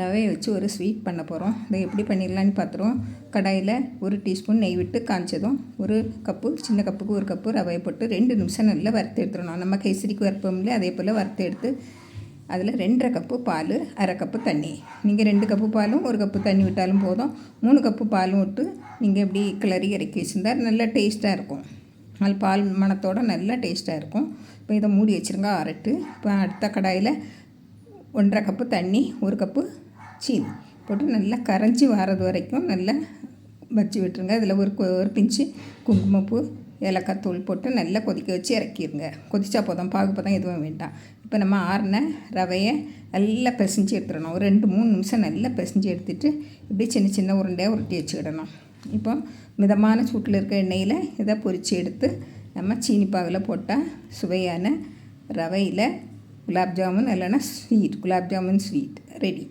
ரவையை வச்சு ஒரு ஸ்வீட் பண்ண போகிறோம். இதை எப்படி பண்ணிடலான்னு பார்த்துருவோம். கடாயில் ஒரு டீஸ்பூன் நெய் விட்டு காய்ச்சதும் ஒரு கப்பு சின்ன கப்புக்கு ஒரு கப்பு ரவையை போட்டு ரெண்டு நிமிஷம் நல்லா வறுத்து எடுத்துடணும். நம்ம கைசரிக்கு வறுப்போம் இல்லையா? அதே போல் வறுத்து எடுத்து அதில் ரெண்டரை கப்பு பால் அரை கப்பு தண்ணி. நீங்கள் ரெண்டு கப்பு பாலும் ஒரு கப்பு தண்ணி விட்டாலும் போதும். மூணு கப்பு பாலும் விட்டு நீங்கள் இப்படி கிளறி இறக்கி வச்சுருந்தா நல்லா டேஸ்ட்டாக இருக்கும். அது பால் மணத்தோட நல்லா டேஸ்ட்டாக இருக்கும். இப்போ இதை மூடி வச்சுருங்க அரட்டு. இப்போ அடுத்த கடாயில் ஒன்றரை கப்பு தண்ணி ஒரு கப்பு சீனி போட்டு நல்லா கரைஞ்சி வரது வரைக்கும் நல்லா வச்சு விட்டுருங்க. அதில் ஒரு ஒரு பிஞ்சு குங்குமப்பூ ஏலக்காய் தூள் போட்டு நல்லா கொதிக்க வச்சு இறக்கிடுங்க கொதிச்சா போதும் பாகு பதம் எதுவும் வேண்டாம். இப்போ நம்ம ஆறின ரவையை நல்லா பிசைஞ்சு எடுத்துடணும். ஒரு ரெண்டு மூணு நிமிஷம் நல்லா பிசைஞ்சு எடுத்துட்டு இப்படி சின்ன சின்ன உருண்டையாக உருட்டி வச்சுக்கிடணும் இப்போ மிதமான சூட்டில் இருக்க எண்ணெயில் இதை பொரித்து எடுத்து நம்ம சீனி பாகில் போட்டால் சுவையான ரவையில் குலாப் ஜாமுன் இல்லைன்னா sweet gulab jamun sweet ready.